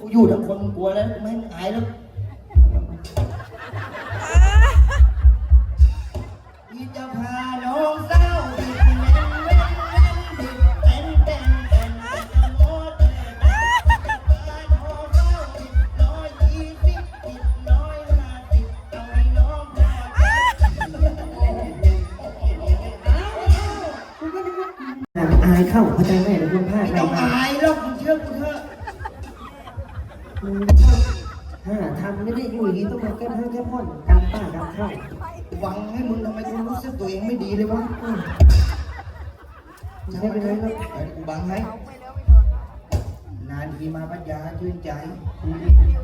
กูอยู่ทั้งคนกลัวแล้วกูไม่ให้มึงอายแล้วพี่จะพาน้องสาวดิบเล่นเล่นเล่นดิบเต้นเต้นเต้นเต้นจะโมเต้นจะพาน้องสาวดิบร้อยยี่สิบดิบร้อยห้าสิบเอาให้น้องพอใจอายเข้าเข้าใจไหมหรือคุณพลาดไม่อะไรต้องมาอายหรอก ถ้าทำไม่ได้อยู่อย่างนี้ต้องมาแก้ผ้าแก้ผ่อนกำป้ากำเข้าหวังให้มึงทำไมกูรู้สึกตัวเองไม่ดีเลยวะไม่เป็นไรหรอกเดี๋ยวกูบังให้นานทีมาปัญญาชื่นใจ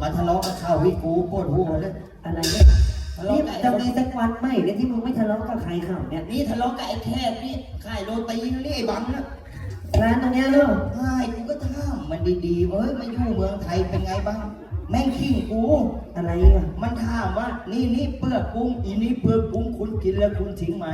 มาทะเลาะกับข้าววิกูปวดหัวเลยอะไรเนี่ยทะเลาะนี่กับไอ้จะมีสักวันไหมเนี่ยที่มึงไม่ทะเลาะกับใครเขาเนี่ยนี่ทะเลาะกับไอ้แคบนี่ขายโรตีนี่ไอ้บังนะร้านตรงเนี้ยเนาะใช่กูก็ถามมัน ดีๆเว้ยมาอยู่เมืองไทยเป็นไงบ้าง แม่งขิงกูอะไรอะมันถามว่า นี่นี่เปลือกกุ้งอีนี่เปลือกกุ้งคุณกินแล้วคุณทิ้งไหม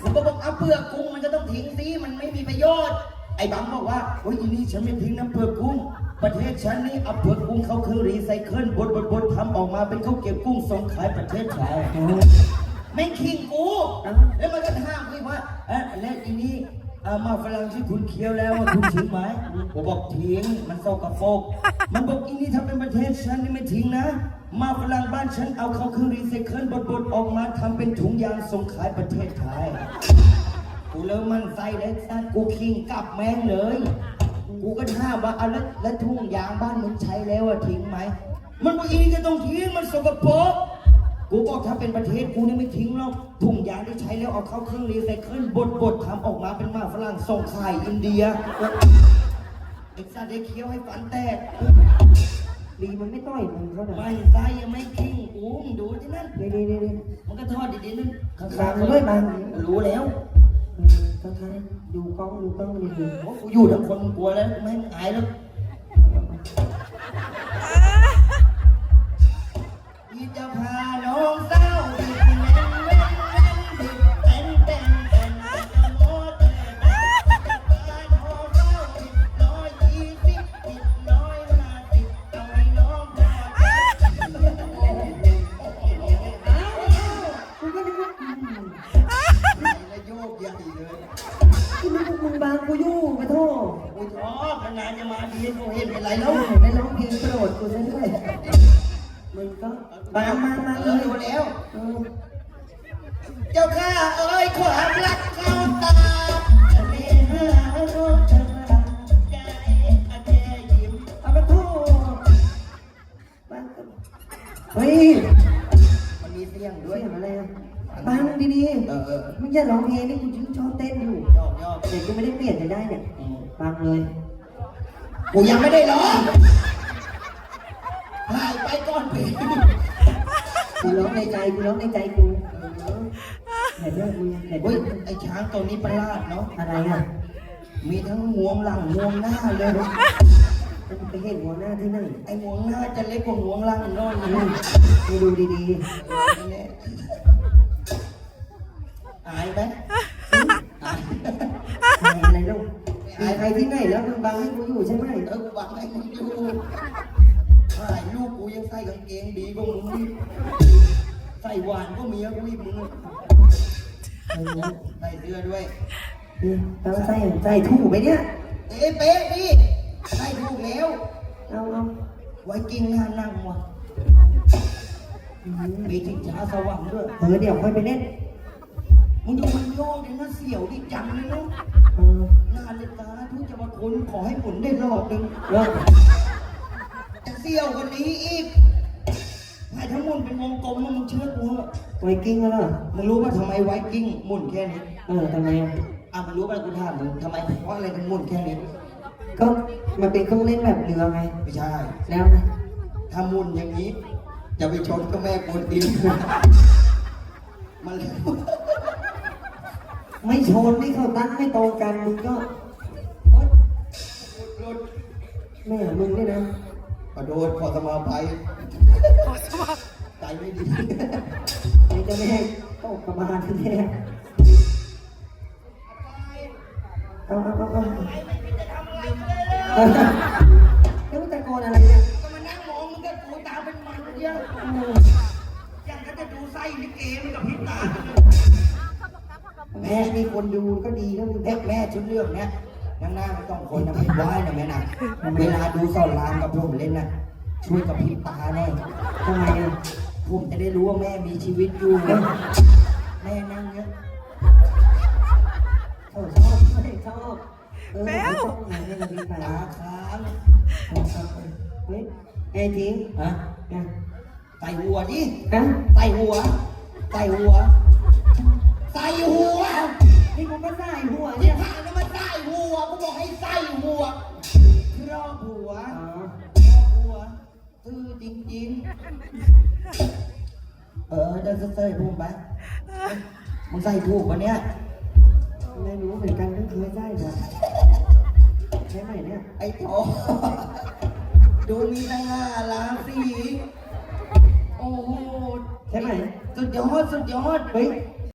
ผมก็บอกเอาเปลือกกุ้งมันก็ต้องทิ้งสิมันไม่มีประโยชน์ ไอ้บังบอกว่าโอ้ยอีนี่ฉันไม่ทิ้งนะเปลือกกุ้ง ประเทศฉันนี่เอาเปลือกกุ้งเขาคือรีไซเคิลบดบดบดทำออกมาเป็นข้าวเกรี๊ยวกุ้งส่งขายประเทศไทยโอ้แม่งขิงกู แล้วมันก็ถามพี่ว่าเอ๊ะแล้วอีนี่ เอามาฝรั่งที่คุณเคี้ยวแล้วว่าคุณทิ้งไหมผมบอกทิ้งมันโซกระโปรกมันบอกอีนี่ถ้าเป็นประเทศฉันนี่ไม่ทิ้งนะ มาฝรั่งบ้านฉันเอาเข้าเครื่องรีไซเคิลบดๆออกมาทำเป็นถุงยางส่งขายประเทศไทย กูเริ่มมันใส่เลยสักูคิงกลับแม่งเลย กูก็ถามว่าเอาแล้วแล้วทุ่งยางบ้านมึงใช้แล้วอะทิ้งไหม มันบอกอีนี่จะต้องทิ้งมันสกปรกกูบอกถ้าเป็นประเทศกูนี่ไม่ทิ้งหรอกถุงยางที่ใช้แล้วเอาเข้าเครื่องรีไซเคิลบดบดๆทำออกมาเป็นมา งส่งขายอินเดียไอ้สัตว์ได้เคี้ยวให้ฟันแตกดีมันไม่ต้อยมึงเขาหน่อยไม่ใส่ยังไม่ทิ้งกูมึงดูที่นั่นนี่นี่นี่นี่มันก็ทอดดีๆนั่นข้างบางๆด้วยบางรู้แล้วต้องใช้ดูกล้องดูกล้องดีโอ้กูอยู่ทั้งคนกลัวแล้วกูไม่ให้มึงอายแล้วพี่จะพา กูยู่ไปโทษกูชอบนานจะมาดีกูเห็นเป็นไรแล้วได้ร้องเพลงโปรดกูซะด้วยมึงก็บางมามาเลยรู้แล้ว เจ้าข้าเอ้ยความรักเข้าตาทะเลหาโรคชราใจอาแกยิ้มเอาไปโทษบางก็เฮ้ยมันมีเสียงด้ด้ววยยอะไรอะ บางดีเออเออๆมึงอย่าร้องเพลงนี่กูชื่นชอบเต้นอยู่ยอกยอกเด็กกูไม่ได้เปลี่ยนเลยได้เนี่ยอืมบางเลยกูยังไม่ได้ร้องถ่ายไปก่อนเพลงกูร้องในใจกูร้องในใจกูไหนเรื่องมึงไหนเฮ้เรื่ยองไอ้ช้างตัวนี้ประหลาดเนาะ อะไรอะมีทั้งงวงหลังงวงหน้าเลย มึงไปเห็นหัวหน้าที่ไหนไอ้งวงหน้าจะเล็กกว่างวงหลังน้อยอืนึมงไปดูดี อายไหมอายๆถ่ายอะไรลูกมีใครที่ไหนแล้วมึงบังให้กูอยู่ใช่ไหมเออกูบังให้มึงดูถ่ายลูกกูยังใส่กางเกงดีกว่ามึงนี่ใส่หวานก็เมียกูอีกมึงเออใส่เสื้อด้วยนี่ต้องใส่ใส่ถูกไหมเนี่ยเอ๊ะเป๊ะพี่ใส่ถูกแล้วเอาเอาไว้กินงานนั่งวะอืมมีจิงช้าสวรรค์ด้วยเออเดี๋ยวค่อยไปเล่น มึงดูมันโยกเลยนะเสี่ยวดิจังเลยเนาะเออหน้าเลตาทุกจะมาคุณขอให้หมุนได้รอบหนึ่งเลิกจะเสี่ยวกว่านี้อีกให้ทั้งหมุนเป็นวงกลมนะมึงเชื่อกูเหอะไวกิ้งแล้วเหรอมึงรู้ป่ะทำไมไวกิ้งหมุนแค่นี้ เออทำไมอะอะมึงรู้ป่ะกูถามมึงทำไมเพราะอะไรถึงหมุนแค่นี้ ก็มันเป็นเครื่องเล่นแบบเรือไง ไม่ใช่ แล้วนะถ้าหมุนอย่างนี้ จะไปชนกับแม่กวนอินมัน ไม่ชนไม่เข้าตั้งไม่ตรงกันมึงก็รถแม่มึงเนี่ยนะขอโดนขอสมาภัยใจไม่ดีไอ้เจ้าแม่ตกประมาณที่เนี่ยเอาเอาเอาเอาแล้วมึงตะโกนอะไรเนี่ยก็เยี่ยยังก็จะดูไส้ลิเกมันกับพิษตา แม่มีคนดูก็ดีแล้วแม่แม่ชุดเรื่องเนี้ยนั่งหน้าไม่ต้องคนนะไม่ไหวนะแม่นะเวลาดูสอนรามกับผมเล่นนะช่วยกับพิษตาแน่ทำไมอะผมจะได้รู้ว่าแม่มีชีวิตอยู่นะแม่นั่งเนี้ยเออชอบไม่ชอบเออไม่ต้องไหนไม่ต้องมีใครตาค้างเฮ้ยไอ้ทิ้งฮะนะใส่หัวดินะใส่หัวใส่หัว ใส่หัวนี่กูก็ได้หัวที่เนี่ยผ่านมาใส่หัวกูบอกให้ใส่หัวครอบหัวอ๋อครอบหัวตื้อจริงๆ เออเดินเซ่ๆพูดไปมึงใส่ถูกปะเนี่ย ไม่รู้เหมือนกันก็เคยได้นะใช่ไหมเนี่ยไอ้โถดูมีตั้งห้าล้านสีโอ้โห ใช่ไหมสุดยอด สุดยอด เฮ้ย